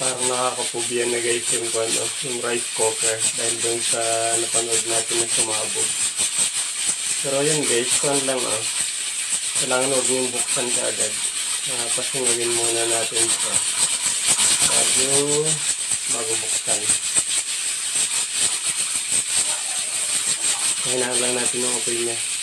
Parang nakakapubiyan na guys yung, ano, yung rice cooker dahil dun sa napanood natin na sumabog. Pero yun guys, kung lang ah. Kailangan huwag yung buksan ka agad. Uh, pasungawin muna natin siya. Bago, bago buksan. Kailangan lang natin yung apoy niya.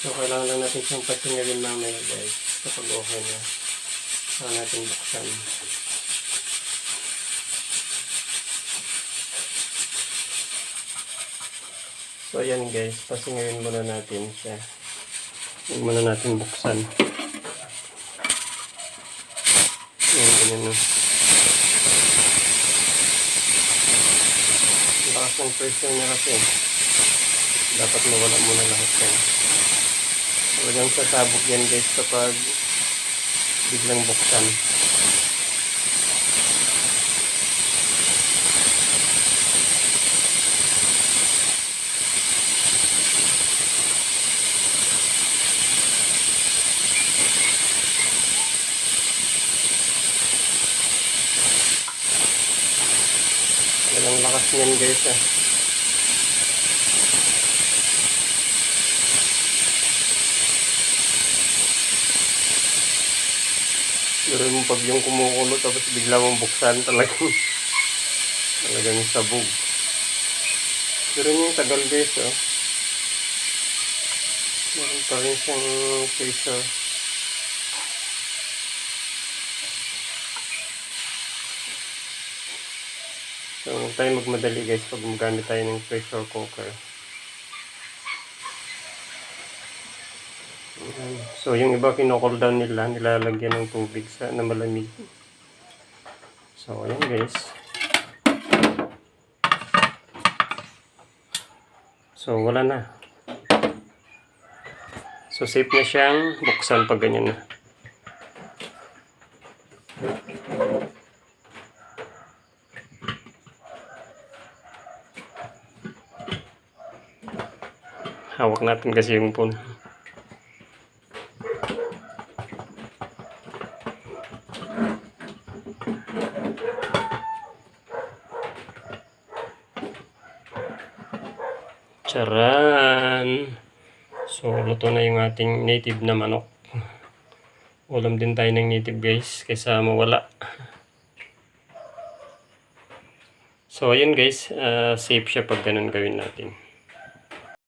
So, kailangan lang natin siyang pasingawin mamaya guys. Kapag okay na. Saka natin buksan. So, ayan guys. Pasingawin muna natin siya. Hindi muna natin buksan. Ayan, ganyan na. Lakas ng pressure niya kasi. Dapat mawala muna lahat yan. Talagang sasabog yan guys kapag biglang buksan. Talagang lakas niyan guys ah. Pero mo pag yung kumukulo tapos bigla mong buksan talagang talagang sabog. Pero yung tagal guys oh. Meron pa rin siyang pressure. So, huwag tayo magmadali guys pag magamit tayo ng pressure cooker. So, yung iba kinocool down nila, nilalagyan ng tubig sa na malamig. So, ayan guys. So, wala na. So, safe na siyang buksan pag ganyan na. Hawak natin kasi yung phone. Charan! So, luto na yung ating native na manok. Ulam din tayo ng native guys, kaysa mawala. So, ayun guys, ah, safe siya pag ganun gawin natin.